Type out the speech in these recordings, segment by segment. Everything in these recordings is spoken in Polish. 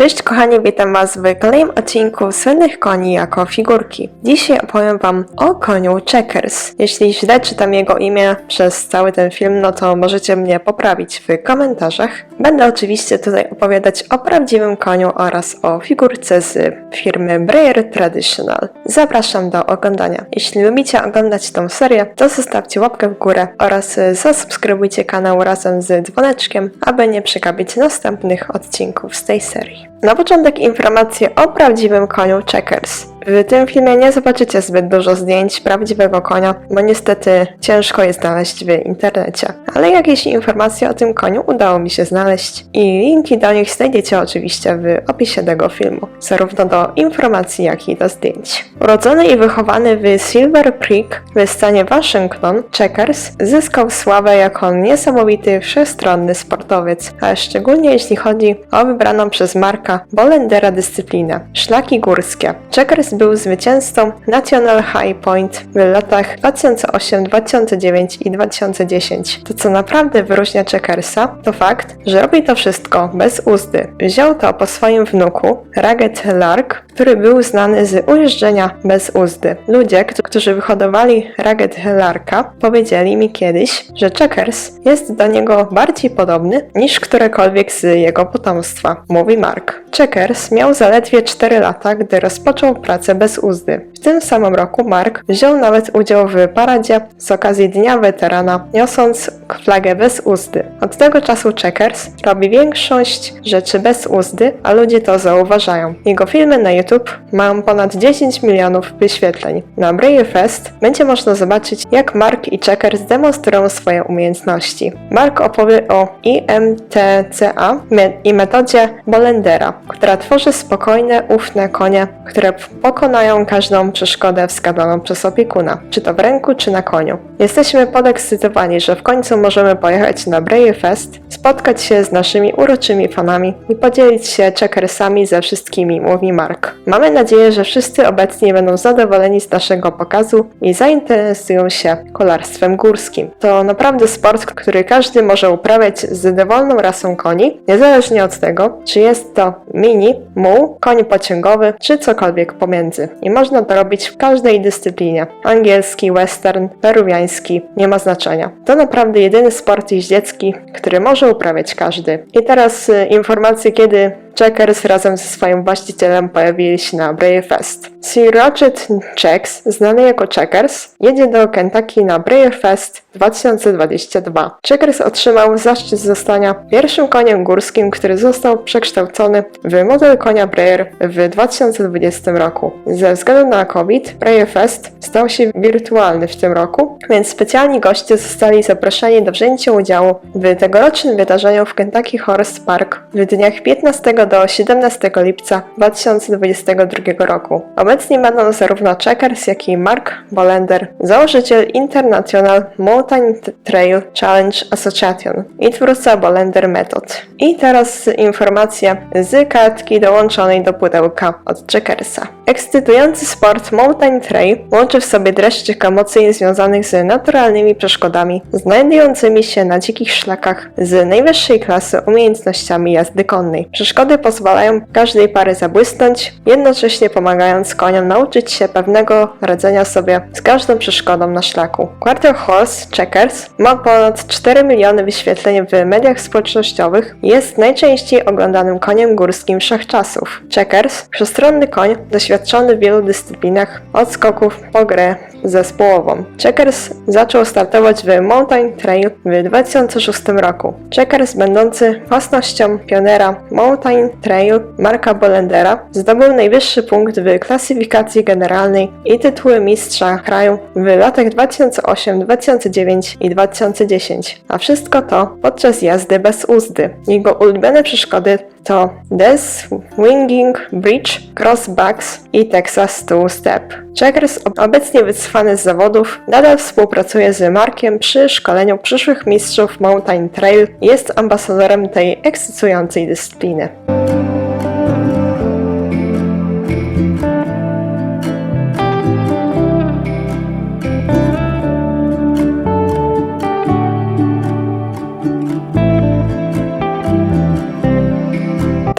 Cześć kochani, witam Was w kolejnym odcinku słynnych koni jako figurki. Dzisiaj opowiem Wam o koniu Checkers. Jeśli źle czytam jego imię przez cały ten film, no to możecie mnie poprawić w komentarzach. Będę oczywiście tutaj opowiadać o prawdziwym koniu oraz o figurce z firmy Breyer Traditional. Zapraszam do oglądania. Jeśli lubicie oglądać tą serię, to zostawcie łapkę w górę oraz zasubskrybujcie kanał razem z dzwoneczkiem, aby nie przegapić następnych odcinków z tej serii. Na początek informacje o prawdziwym koniu Checkers. W tym filmie nie zobaczycie zbyt dużo zdjęć prawdziwego konia, bo niestety ciężko je znaleźć w internecie. Ale jakieś informacje o tym koniu udało mi się znaleźć i linki do nich znajdziecie oczywiście w opisie tego filmu, zarówno do informacji, jak i do zdjęć. Urodzony i wychowany w Silver Creek w stanie Waszyngton, Checkers zyskał sławę jako niesamowity wszechstronny sportowiec, a szczególnie jeśli chodzi o wybraną przez Marka Bolendera dyscyplinę szlaki górskie. Checkers był zwycięzcą National High Point w latach 2008, 2009 i 2010. To co naprawdę wyróżnia Checkersa to fakt, że robi to wszystko bez uzdy. Wziął to po swoim wnuku Ragged Lark, który był znany z ujeżdżenia bez uzdy. Ludzie, którzy wyhodowali Ragged Larka, powiedzieli mi kiedyś, że Checkers jest do niego bardziej podobny niż którekolwiek z jego potomstwa, mówi Mark. Checkers miał zaledwie 4 lata, gdy rozpoczął pracę bez uzdy. W tym samym roku Mark wziął nawet udział w paradzie z okazji Dnia Weterana, niosąc flagę bez uzdy. Od tego czasu Checkers robi większość rzeczy bez uzdy, a ludzie to zauważają. Jego filmy na YouTube mają ponad 10 milionów wyświetleń. Na Braille Fest będzie można zobaczyć, jak Mark i Checkers demonstrują swoje umiejętności. Mark opowie o IMTCA i metodzie Bolendera, która tworzy spokojne, ufne konie, które pokonają każdą przeszkodę wskazaną przez opiekuna, czy to w ręku, czy na koniu. Jesteśmy podekscytowani, że w końcu możemy pojechać na Braille Fest, spotkać się z naszymi uroczymi fanami i podzielić się checkersami ze wszystkimi, mówi Mark. Mamy nadzieję, że wszyscy obecni będą zadowoleni z naszego pokazu i zainteresują się kolarstwem górskim. To naprawdę sport, który każdy może uprawiać z dowolną rasą koni, niezależnie od tego, czy jest to mini, muł, koń pociągowy, czy cokolwiek pomiędzy. I można to robić w każdej dyscyplinie. Angielski, western, peruwiański, nie ma znaczenia. To naprawdę jedyny sport jeździecki, który może uprawiać każdy. I teraz y, informacje, kiedy Checkers razem ze swoim właścicielem pojawili się na Braille Fest. Sir Roger Checks, znany jako Checkers, jedzie do Kentucky na Braille Fest 2022. Checkers otrzymał zaszczyt zostania pierwszym koniem górskim, który został przekształcony w model konia Braille w 2020 roku. Ze względu na COVID, Braille Fest stał się wirtualny w tym roku, więc specjalni goście zostali zaproszeni do wzięcia udziału w tegorocznym wydarzeniu w Kentucky Horse Park w dniach 15 do 17 lipca 2022 roku. Obecni będą zarówno Checkers, jak i Mark Bolender, założyciel International Mountain Trail Challenge Association i twórca Bolender Method. I teraz informacja z kartki dołączonej do pudełka od Checkersa. Ekscytujący sport Mountain Trail łączy w sobie dreszczyk emocji związanych z naturalnymi przeszkodami, znajdującymi się na dzikich szlakach z najwyższej klasy umiejętnościami jazdy konnej. Przeszkody pozwalają każdej pary zabłysnąć, jednocześnie pomagając koniom nauczyć się pewnego radzenia sobie z każdą przeszkodą na szlaku. Quarter Horse Checkers ma ponad 4 miliony wyświetleń w mediach społecznościowych i jest najczęściej oglądanym koniem górskim wszechczasów. Checkers, przestronny koń, doświadczony w wielu dyscyplinach, od skoków po grę zespołową. Checkers zaczął startować w Mountain Trail w 2006 roku. Checkers, będący własnością pionera Mountain Trail Marka Bolendera, zdobył najwyższy punkt w klasyfikacji generalnej i tytuły mistrza kraju w latach 2008, 2009 i 2010. A wszystko to podczas jazdy bez uzdy. Jego ulubione przeszkody to Death, Winging, Bridge, Crossbacks i Texas Two Step. Checkers, ob- obecnie wycofany z zawodów, nadal współpracuje z Markiem przy szkoleniu przyszłych mistrzów Mountain Trail i jest ambasadorem tej ekscytującej dyscypliny.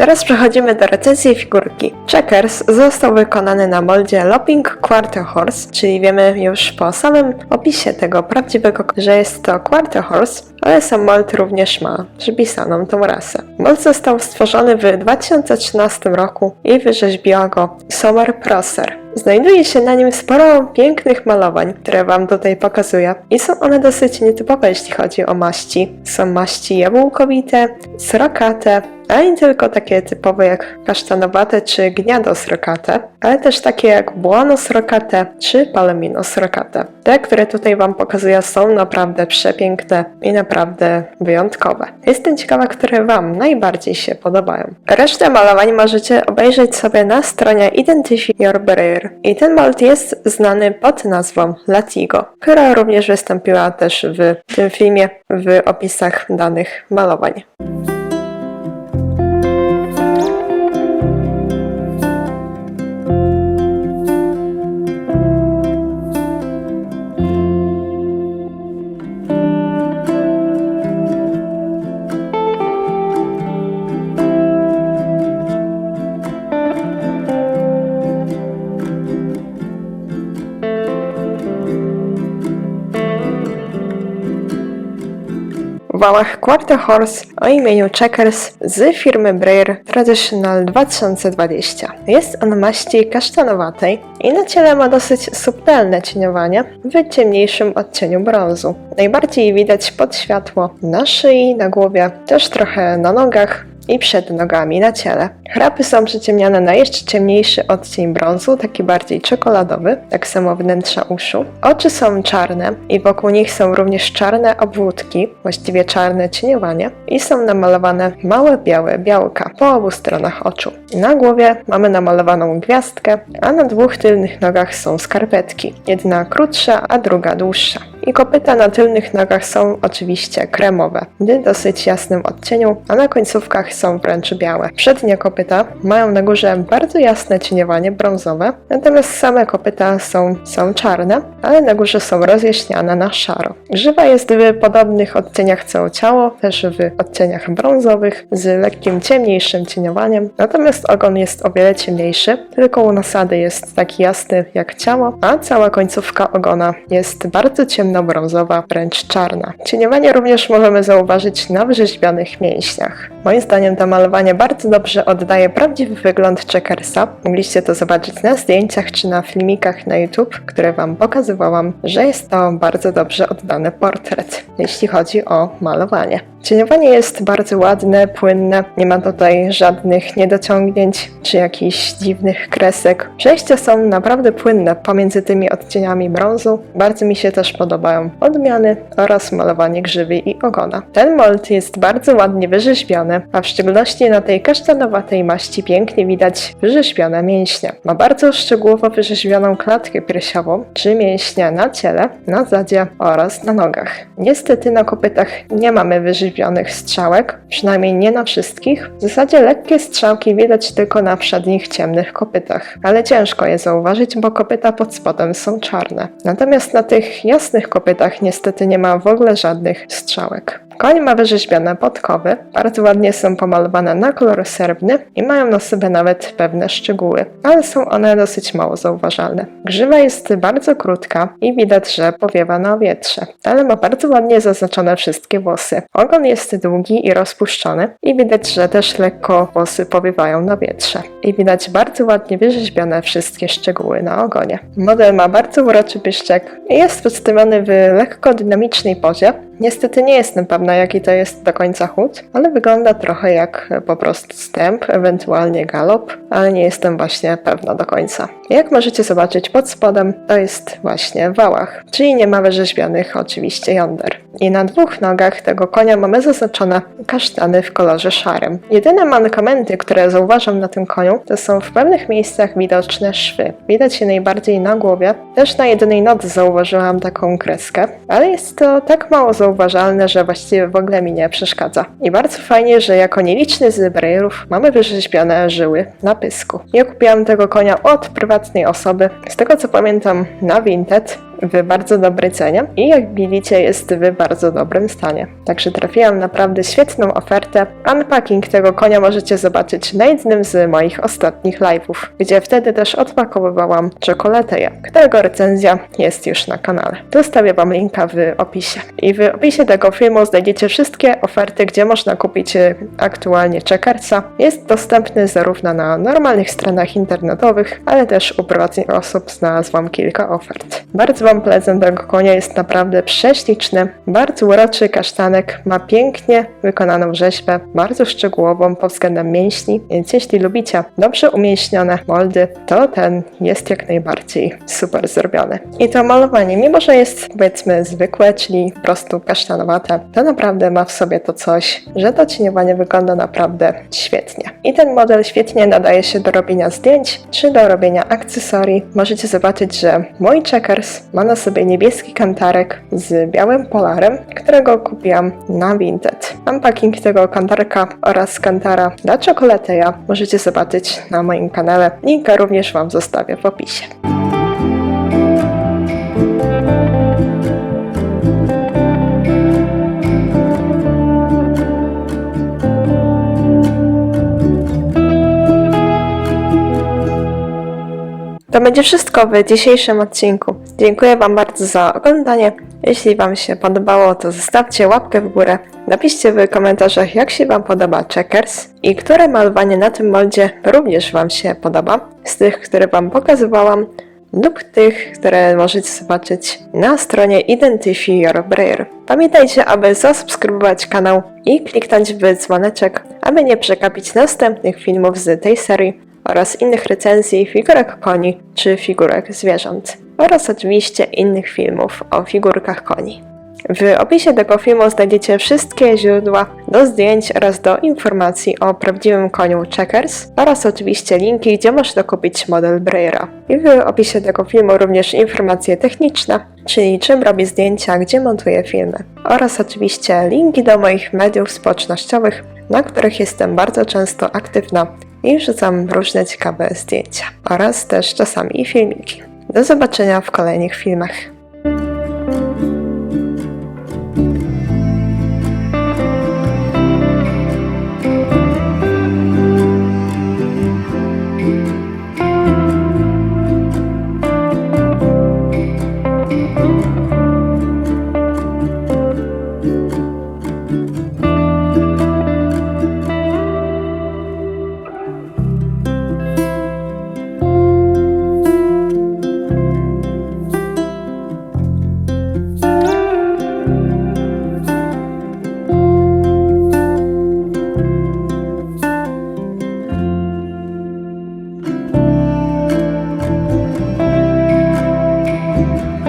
Teraz przechodzimy do recenzji figurki. Checkers został wykonany na moldzie Lopping Quarter Horse, czyli wiemy już po samym opisie tego prawdziwego, że jest to Quarter Horse, ale sam mold również ma przypisaną tą rasę. Mold został stworzony w 2013 roku i wyrzeźbiła go Summer Prosser. Znajduje się na nim sporo pięknych malowań, które Wam tutaj pokazuję i są one dosyć nietypowe jeśli chodzi o maści. Są maści jabłkowite, srokate, ale nie tylko takie typowe jak kasztanowate czy gniadosrokate, ale też takie jak błonosrokate czy palaminosrokate. Te, które tutaj Wam pokazuję są naprawdę przepiękne i naprawdę wyjątkowe. Jestem ciekawa, które Wam najbardziej się podobają. Resztę malowań możecie obejrzeć sobie na stronie Identify Your Braille i ten mold jest znany pod nazwą Latigo, która również wystąpiła też w tym filmie w opisach danych malowań. Wałach Quarter Horse o imieniu Checkers z firmy Braille Traditional 2020. Jest on maści kasztanowatej i na ciele ma dosyć subtelne cieniowanie w ciemniejszym odcieniu brązu. Najbardziej widać pod światło na szyi, na głowie, też trochę na nogach, i przed nogami na ciele. Chrapy są przyciemniane na jeszcze ciemniejszy odcień brązu, taki bardziej czekoladowy, tak samo wnętrza uszu. Oczy są czarne i wokół nich są również czarne obwódki, właściwie czarne cieniowanie i są namalowane małe białe białka po obu stronach oczu. Na głowie mamy namalowaną gwiazdkę, a na dwóch tylnych nogach są skarpetki, jedna krótsza, a druga dłuższa. I kopyta na tylnych nogach są oczywiście kremowe, w dosyć jasnym odcieniu, a na końcówkach są wręcz białe. Przednie kopyta mają na górze bardzo jasne cieniowanie brązowe, natomiast same kopyta są, są czarne, ale na górze są rozjaśniane na szaro. Grzywa jest w podobnych odcieniach co ciało, też w odcieniach brązowych, z lekkim ciemniejszym cieniowaniem, natomiast ogon jest o wiele ciemniejszy, tylko u nasady jest taki jasny jak ciało, a cała końcówka ogona jest bardzo ciemnobrązowa, wręcz czarna. Cieniowanie również możemy zauważyć na wyrzeźbionych mięśniach. Moim zdaniem to malowanie bardzo dobrze oddaje prawdziwy wygląd Checkersa. Mogliście to zobaczyć na zdjęciach czy na filmikach na YouTube, które Wam pokazywałam, że jest to bardzo dobrze oddany portret, jeśli chodzi o malowanie. Cieniowanie jest bardzo ładne, płynne, nie ma tutaj żadnych niedociągnięć czy jakichś dziwnych kresek. Przejścia są naprawdę płynne pomiędzy tymi odcieniami brązu. Bardzo mi się też podobają odmiany oraz malowanie grzywy i ogona. Ten mold jest bardzo ładnie wyrzeźbiony, a w szczególności na tej kasztanowatej maści pięknie widać wyrzeźbione mięśnie. Ma bardzo szczegółowo wyrzeźbioną klatkę piersiową, czy mięśnie na ciele, na zadzie oraz na nogach. Niestety na kopytach nie mamy wyrzeźbionych strzałek, przynajmniej nie na wszystkich. W zasadzie lekkie strzałki widać tylko na przednich ciemnych kopytach, ale ciężko je zauważyć, bo kopyta pod spodem są czarne. Natomiast na tych jasnych kopytach niestety nie ma w ogóle żadnych strzałek. Koń ma wyrzeźbione podkowy, bardzo ładnie są pomalowane na kolor srebrny i mają na sobie nawet pewne szczegóły, ale są one dosyć mało zauważalne. Grzywa jest bardzo krótka i widać, że powiewa na wietrze, ale ma bardzo ładnie zaznaczone wszystkie włosy. Ogon jest długi i rozpuszczony i widać, że też lekko włosy powiewają na wietrze. I widać bardzo ładnie wyrzeźbione wszystkie szczegóły na ogonie. Model ma bardzo uroczy pyszczek i jest przedstawiony w lekko dynamicznej pozie, Niestety nie jestem pewna, jaki to jest do końca chód, ale wygląda trochę jak po prostu stęp, ewentualnie galop, ale nie jestem właśnie pewna do końca. Jak możecie zobaczyć pod spodem, to jest właśnie wałach, czyli nie ma wyrzeźbionych oczywiście jąder. I na dwóch nogach tego konia mamy zaznaczone kasztany w kolorze szarym. Jedyne mankamenty, które zauważam na tym koniu, to są w pewnych miejscach widoczne szwy. Widać je najbardziej na głowie. Też na jednej nodze zauważyłam taką kreskę, ale jest to tak mało zauważalne, że właściwie w ogóle mi nie przeszkadza. I bardzo fajnie, że jako nieliczny z brajerów mamy wyrzeźbione żyły na pysku. Ja kupiłam tego konia od prywatnej osoby. Z tego co pamiętam na Vinted w bardzo dobrej cenie i jak widzicie jest w bardzo dobrym stanie. Także trafiłam naprawdę świetną ofertę. Unpacking tego konia możecie zobaczyć na jednym z moich ostatnich live'ów, gdzie wtedy też odpakowywałam czekoladę, którego recenzja jest już na kanale. Zostawię Wam linka w opisie. I w opisie tego filmu znajdziecie wszystkie oferty, gdzie można kupić e, aktualnie checkersa. Jest dostępny zarówno na normalnych stronach internetowych, ale też u prywatnych osób znalazłam kilka ofert. Bardzo Wam tego konia, jest naprawdę prześliczny, bardzo uroczy kasztanek, ma pięknie wykonaną rzeźbę, bardzo szczegółową pod względem mięśni, więc jeśli lubicie dobrze umięśnione moldy, to ten jest jak najbardziej super zrobiony. I to malowanie, mimo że jest powiedzmy zwykłe, czyli po prostu kasztanowate, to naprawdę ma w sobie to coś, że to cieniowanie wygląda naprawdę świetnie. I ten model świetnie nadaje się do robienia zdjęć, czy do robienia akcesorii. Możecie zobaczyć, że mój checkers ma na sobie niebieski kantarek z białym polarem, którego kupiłam na Vinted. Unpacking tego kantarka oraz kantara dla czekolateja możecie zobaczyć na moim kanale. Linka również Wam zostawię w opisie. To będzie wszystko w dzisiejszym odcinku. Dziękuję Wam bardzo za oglądanie. Jeśli Wam się podobało, to zostawcie łapkę w górę. Napiszcie w komentarzach, jak się Wam podoba Checkers i które malowanie na tym moldzie również Wam się podoba. Z tych, które Wam pokazywałam lub tych, które możecie zobaczyć na stronie Identify Your Braille. Pamiętajcie, aby zasubskrybować kanał i kliknąć w dzwoneczek, aby nie przegapić następnych filmów z tej serii oraz innych recenzji figurek koni czy figurek zwierząt oraz oczywiście innych filmów o figurkach koni. W opisie tego filmu znajdziecie wszystkie źródła do zdjęć oraz do informacji o prawdziwym koniu Checkers oraz oczywiście linki, gdzie można kupić model Brayera. I w opisie tego filmu również informacje techniczne, czyli czym robię zdjęcia, gdzie montuję filmy. Oraz oczywiście linki do moich mediów społecznościowych, na których jestem bardzo często aktywna i wrzucam różne ciekawe zdjęcia oraz też czasami filmiki. Do zobaczenia w kolejnych filmach.